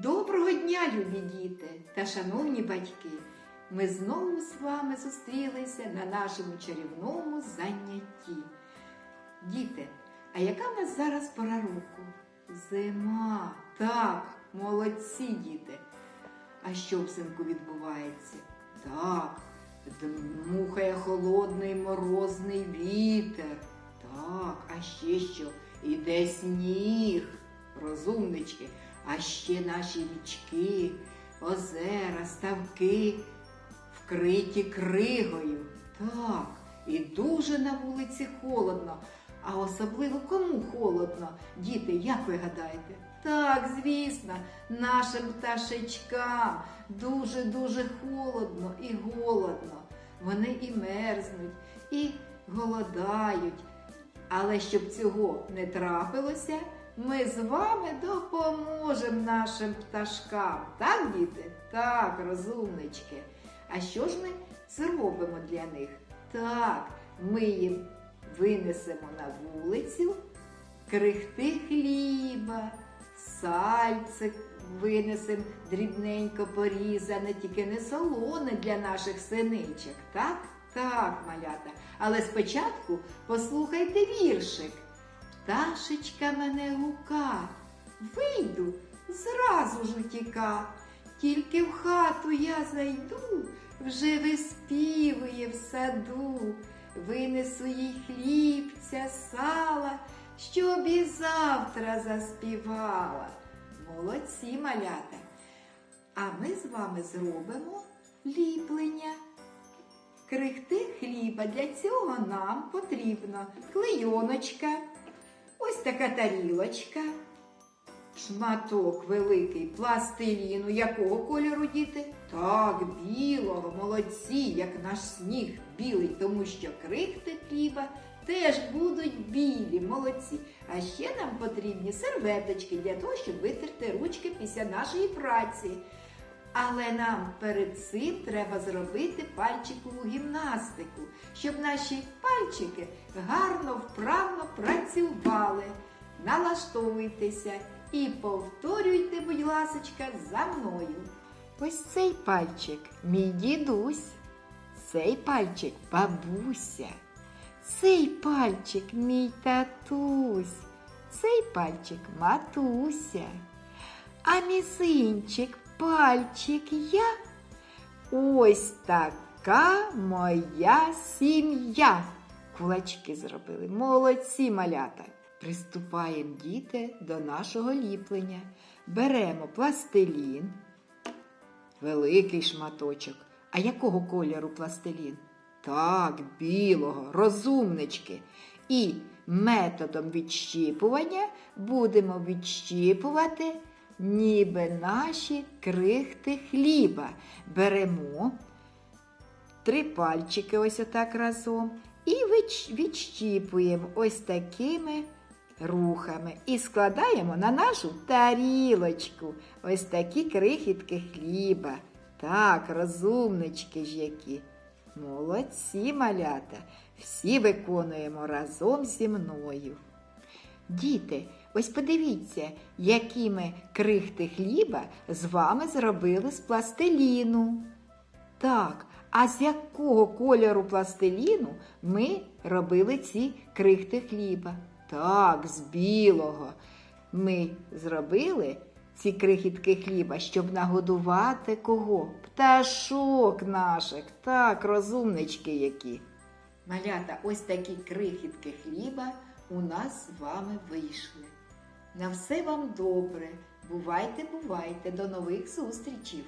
Доброго дня, любі діти та шановні батьки! Ми знову з вами зустрілися на нашому чарівному занятті. Діти, а яка в нас зараз пора року? Зима. Так, молодці діти. А що взимку відбувається? Так, дмухає холодний морозний вітер. Так, а ще що? Іде сніг. Розумнички, а ще наші річки, озера, ставки вкриті кригою. Так, і дуже на вулиці холодно. А особливо кому холодно? Діти, як ви гадаєте? Так, звісно, нашим пташечкам дуже-дуже холодно і голодно. Вони і мерзнуть, і голодають. Але щоб цього не трапилося, ми з вами допоможемо нашим пташкам. Так, діти? Так, розумнички. А що ж ми зробимо для них? Так, ми їм винесемо на вулицю крихти хліба, сальце винесемо дрібненько порізане, тільки не солоне для наших синичок. Так? Так, малята. Але спочатку послухайте віршик. Пташечка мене гука, вийду, зразу ж утіка. Тільки в хату я зайду, вже виспівує в саду, винесу їй хлібця, сала, щоб і завтра заспівала. Молодці малята. А ми з вами зробимо ліплення. Крихти хліба. Для цього нам потрібно клейоночка, ось така тарілочка, шматок великий пластиліну. Якого кольору діти? Так, білого, молодці, як наш сніг білий, тому що крихти хліба теж будуть білі, молодці. А ще нам потрібні серветочки для того, щоб витерти ручки після нашої праці. Але нам перед цим треба зробити пальчикову гімнастику, щоб наші пальчики гарно, вправно працювали. Налаштовуйтеся і повторюйте, будь ласочка, за мною. Ось цей пальчик мій дідусь, цей пальчик бабуся, цей пальчик мій татусь, цей пальчик матуся, а мізинчик пальчик я. Ось така моя сім'я. Кулачки зробили. Молодці малята. Приступаємо діти до нашого ліплення. Беремо пластилін, великий шматочок. А якого кольору пластилін? Так, білого, розумнички. І методом відщіпування будемо відщіпувати ніби наші крихти хліба. Беремо три пальчики ось отак разом і відщ- відщіпуємо ось такими рухами. І складаємо на нашу тарілочку ось такі крихітки хліба. Так, розумнички ж які. Молодці малята. Всі виконуємо разом зі мною. Діти, ось подивіться, які ми крихти хліба з вами зробили з пластиліну. Так, а з якого кольору пластиліну ми робили ці крихти хліба? Так, з білого. Ми зробили ці крихітки хліба, щоб нагодувати кого? Пташок наших. Так, розумнички які. Малята, ось такі крихітки хліба у нас з вами вийшли. На все вам добре. Бувайте, бувайте, до нових зустрічей!